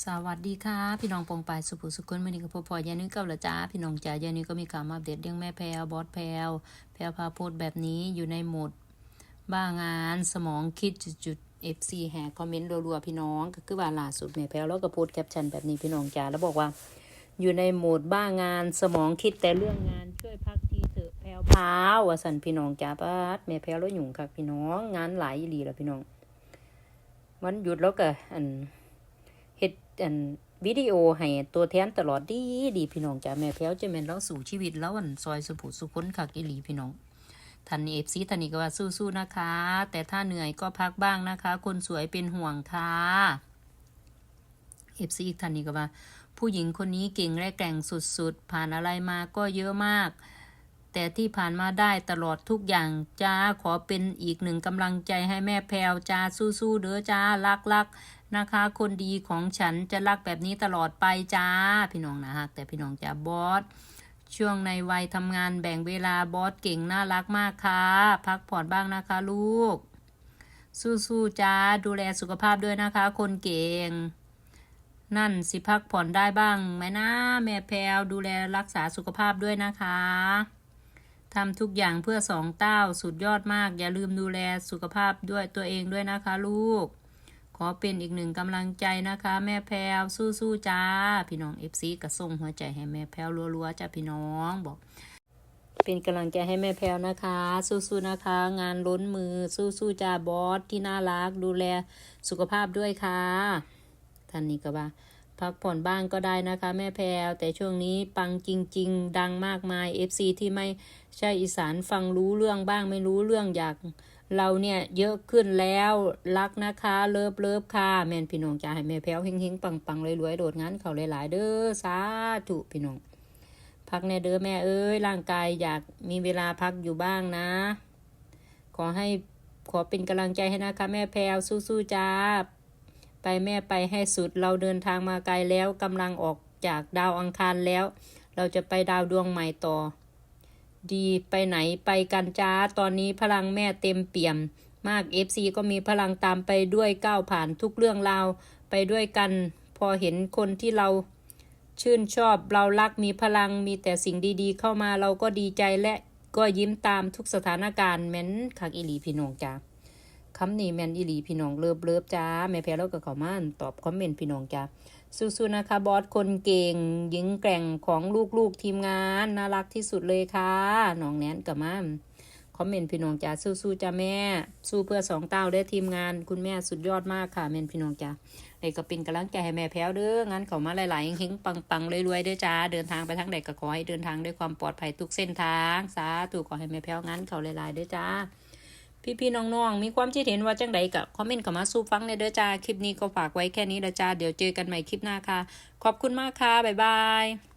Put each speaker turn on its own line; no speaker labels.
สวัสดีค่ะ พี่น้องปองปายสุภุสุคนวันนี้ก็พบพอยานึกกับละจ้า พี่น้องจ๋ายานี้ก็มีข่าวมาอัปเดตเรื่องแม่แพรวบอสแพรวแพรวพาโพดแบบนี้อยู่ในโหมด บ้างานสมองคิดจุดๆ FC แห่คอมเมนต์รัวๆพี่น้องก็คือว่าล่าสุดแม่แพรวแล้วก็โพสต์แคปชั่นแบบนี้พี่น้องจ๋าแล้วบอกว่า อยู่ในโหมดบ้างานสมองคิดแต่เรื่องงานช่วยพักทีเถอะแพรวพาวว่าสันพี่น้องจ๋าป้าดแม่แพรวแล้วหยุ่งคักพี่น้องงานหลายอีหลีแล้วพี่น้องวันหยุดแล้วก็อัน เฮ็ดอันวิดีโอให้ตัวแทนตลอดดีดีพี่น้องจ้าแม่แพ้วจะแม่นเราสู่ชีวิตแล้วอันซอยสุผุสุพ้นคักอีหลีพี่น้องท่านเอฟซีท่านนี้ก็ว่าสู้ๆนะคะ แต่ถ้าเหนื่อยก็พักบ้างนะคะ คนสวยเป็นห่วงค่ะเอฟซีอีกท่านนี้ก็ว่า ผู้หญิงคนนี้เก่งและแกร่งสุดๆ ผ่านอะไรมาก็เยอะมาก แต่ที่ผ่านมาได้ตลอดทุกอย่างจ้าขอเป็นอีกหนึ่งกำลังใจให้แม่แพรวจ้าสู้ๆเด้อจ้ารักรักๆ นะคะ คนดีของฉันจะรักแบบนี้ตลอดไปจ้า พี่น้องนะฮะแต่พี่น้องจ้าบอสช่วงในวัยทำงานแบ่งเวลาบอสเก่งน่ารักมากค่ะ พักผ่อนบ้างนะคะลูก สู้ๆจ้าดูแลสุขภาพด้วยนะคะ คนเก่ง นั่นสิพักผ่อนได้บ้างไหมนะแม่แพรวดูแลรักษาสุขภาพด้วยนะคะทำทุกอย่างเพื่อสองเต้าสุดยอดมาก อย่าลืมดูแลสุขภาพด้วยตัวเองด้วยนะคะลูก อเป็นอีกหนึ่งกำลังใจนะคะ แม่แพรวสู้ๆจ้า พี่น้องเอฟซีกระส่งหัวใจให้แม่แพรวรัวๆจ้าพี่น้องบอก เป็นกำลังใจให้แม่แพรวนะคะ สู้ๆนะคะ งานล้นมือสู้ๆจ้าบอสที่น่ารักดูแลสุขภาพด้วยค่ะท่านนี้ก็ว่าพักผ่อนบ้างก็ได้นะคะ แม่แพรวแต่ช่วงนี้ปังจริง ๆ ดังมากมาย FC ที่ไม่ใช่อีสานฟังรู้เรื่องบ้างไม่รู้เรื่องอยากเราเนี่ยเยอะขึ้นแล้วรักนะคะเลิฟเลิฟค่ะ แม่นพี่น้องจะให้แม่แพรวเฮงๆปังๆรวยๆโดดงานเขาหลายๆเด้อสาธุพี่น้องพักแน่เด้อแม่เอ้ยร่างกายอยากมีเวลาพักอยู่บ้างนะ ขอให้ขอเป็นกำลังใจให้นะคะ แม่แพรวสู้ๆจ้าไปแม่ไปให้สุดเราเดินทางมาไกลแล้วกำลังออกจากดาวอังคารแล้ว เราจะไปดาวดวงใหม่ต่อ ดีไปไหนไปกันจ้า ตอนนี้พลังแม่เต็มเปี่ยม มาก FC ก็มีพลังตามไปด้วยก้าวผ่านทุกเรื่องราวไปด้วยกัน พอเห็นคนที่เราชื่นชอบเรารักมีพลังมีแต่สิ่งดีๆ เข้ามาเราก็ดีใจและก็ยิ้มตามทุกสถานการณ์แม้นคักอีหลีพี่น้องจ้าคำนี้แมนอีหลีพี่น้องเลิฟเลิฟจ้าแม่แพ้แล้วก็เขามาตอบคอมเมนต์พี่น้องจ้า สู้ๆนะคะบอสคนเก่ง หญิงแกร่งของลูกๆทีมงานน่ารักที่สุดเลยค่ะน้องแนนกับมาคอมเมนต์พี่น้องจ้าสู้ๆจ้าแม่ สู้เพื่อสองเต้าได้ทีมงานคุณแม่สุดยอดมากค่ะแม่นพี่น้องจ้าเลยก็เป็นกำลังใจให้แม่แพ้วเด้องานเขามาหลายๆเฮงปังๆรวยๆเด้อจ้าเดินทางไปทางใดก็ขอให้เดินทางด้วยความปลอดภัยทุกเส้นทางสาธุขอให้แม่แพ้วงานเขาหลายๆเด้อจ้า พี่ๆน้องๆ มีความคิดเห็นว่าจังใดกับคอมเมนต์เข้ามาสู้ฟังในเด้อจ้า คลิปนี้ก็ฝากไว้แค่นี้เด้อจ้า เดี๋ยวเจอกันใหม่คลิปหน้าค่ะ ขอบคุณมากค่ะ บ๊ายบาย